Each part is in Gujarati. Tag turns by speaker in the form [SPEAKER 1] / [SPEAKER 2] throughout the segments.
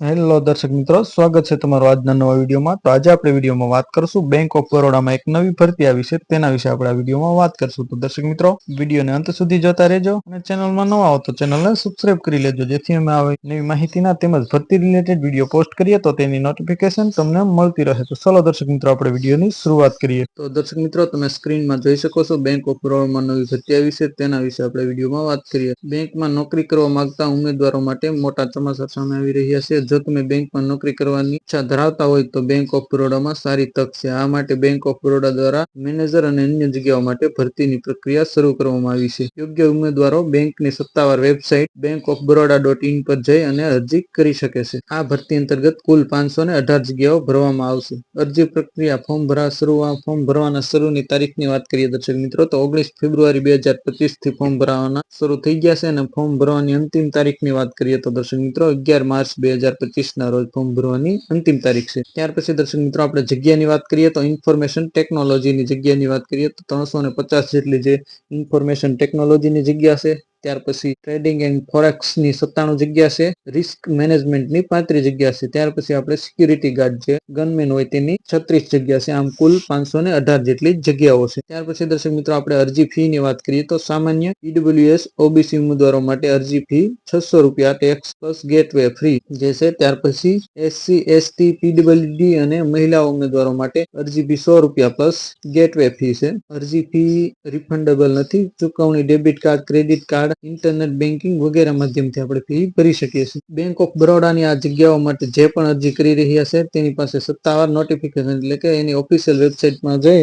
[SPEAKER 1] હેલો દર્શક મિત્રો. સ્વાગત છે તમારું આજના નવા વિડીયોમાં. તો આજે આપણે વિડીયોમાં વાત કરશું બેંક ઓફ બરોડામાં એક નવી ભરતી આવી છે. તેના વિશે આપણે આ વિડીયોમાં વાત કરશું. તો દર્શક મિત્રો, વિડીયોને અંત સુધી જોતા રહેજો અને ચેનલમાં નવા હો તો ચેનલને સબસ્ક્રાઇબ કરી લેજો. જેથી અમે આવી નવી માહિતીના તેમજ ભરતી રિલેટેડ વીડિયો પોસ્ટ કરીએ તો તેની નોટિફિકેશન તમને મળતી રહે. તો ચલો દર્શક મિત્રો, આપણે વિડીયોની શરૂઆત કરીએ. તો દર્શક મિત્રો, તમે સ્ક્રીનમાં જોઈ શકો છો બેંક ઓફ બરોડામાં નવી ભરતી આવી છે. તેના વિશે આપણે વિડીયોમાં વાત કરીએ. બેંકમાં નોકરી કરવા માંગતા ઉમેદવારો માટે મોટા ચમાસા સામે આવી રહ્યા છે. જો તમે બેંકમાં નોકરી કરવાની ઈચ્છા ધરાવતા હોય તો બેંક ઓફ બરોડામાં સારી તક છે. આ માટે બેંક ઓફ બરોડા દ્વારા મેનેજર અને અન્ય જગ્યાઓ માટે ભરતીની પ્રક્રિયા શરૂ કરવામાં આવી છે. યોગ્ય ઉમેદવારો બેંકની સત્તાવાર website bank of Baroda dot in પર જઈ અને અરજી કરી શકે છે. આ ભરતી અંતર્ગત કુલ પાંચસો ને અઢાર જગ્યાઓ ભરવામાં આવશે. અરજી પ્રક્રિયા ફોર્મ ભરા શરૂ ફોર્મ ભરવાના શરૂની તારીખની વાત કરીએ દર્શક મિત્રો, તો ઓગણીસ ફેબ્રુઆરી બે હજાર પચીસથી ફોર્મ ભરાવાના શરૂ થઈ ગયા છે અને ફોર્મ ભરવાની અંતિમ તારીખની વાત કરીએ તો દર્શક મિત્રો, અગિયાર માર્ચ બે હજાર પચીસ ના રોજ ફોર્મ ભરવાની અંતિમ તારીખ છે. ત્યાર પછી દર્શક મિત્રો, આપણે જગ્યાની વાત કરીએ તો ઇન્ફોર્મેશન ટેકનોલોજીની જગ્યાની વાત કરીએ તો ત્રણસો ને પચાસ જેટલી જે ઇન્ફોર્મેશન ટેકનોલોજીની જગ્યા છે ત્યાર પછી ટ્રેડિંગ એન્ડ ફોરેક્સની સત્તાણું જગ્યા છે રિસ્ક મેનેજમેન્ટની પાંત્રીસ જગ્યા છે, ત્યાર પછી આપણે સિક્યુરિટી ગાર્ડ જે ગનમેન હોય તેની છત્રીસ જગ્યા છે, આમ કુલ પાંચસો ને અઢાર જેટલી જગ્યાઓ છે. ત્યાર પછી દર્શક મિત્રો, આપણે અરજી ફી ની વાત કરીએ તો સામાન્ય ઈડબ્લ્યુએસ ઓબીસી ઉમેદવારો માટે અરજી ફી છસો રૂપિયા ટેક્સ પ્લસ ગેટવે ફ્રી જે છે. ત્યાર પછી એસસી એસટી પીડબ્લ્યુડી અને મહિલા ઉમેદવારો માટે અરજી ફી સો રૂપિયા પ્લસ ગેટવે ફી છે. અરજી ફી રિફંડેબલ નથી, ચુકવણી debit card credit card internet banking વગેરે માધ્યમથી આપણે ફી ભરી શકીએ છીએ. બેંક ઓફ બરોડાની આ જગ્યાઓ માટે જે પણ અરજી કરી રહ્યા છે, તેની પાસે સત્તાવાર નોટિફિકેશન એટલે કે એની ઓફિશિયલ વેબસાઇટમાં જઈ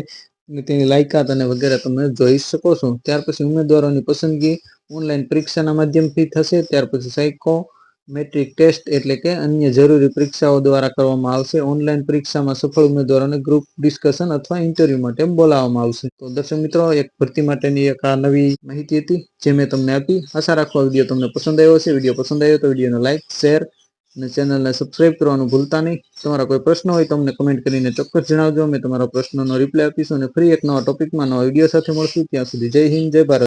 [SPEAKER 1] અને તેની લાયકાત અને વગેરે તમે જોઈ શકો છો. ત્યાર પછી ઉમેદવારોની પસંદગી ઓનલાઈન પરીક્ષાના માધ્યમથી થશે. ત્યાર પછી સાયકો મેટ્રિક ટેસ્ટ એટલે કે અન્ય જરૂરી પરીક્ષાઓ દ્વારા કરવામાં આવશે. ઓનલાઈન પરીક્ષામાં સફળ ઉમેદવારોને ગ્રુપ ડિસ્કશન અથવા ઇન્ટરવ્યુ માટે બોલાવવામાં આવશે. તો દર્શક મિત્રો, એક ભરતી માટેની એક આ નવી માહિતી હતી જે મેં તમને આપી. આશા રાખવા વીડિયો તમને પસંદ આવ્યો હશે. વીડિયો પસંદ આવ્યો તો વિડીયોને લાઇક શેર અને ચેનલને સબસ્ક્રાઇબ કરવાનું ભૂલતા નહીં. તમારા કોઈ પ્રશ્ન હોય તો અમને કમેન્ટ કરીને ચોક્કસ જણાવજો. અમે તમારા પ્રશ્નોનો રિપ્લાય આપીશું અને ફરી એક નવા ટોપિકમાં નવા વીડિયો સાથે મળશું. ત્યાં સુધી જય હિન્દ, જય ભારત.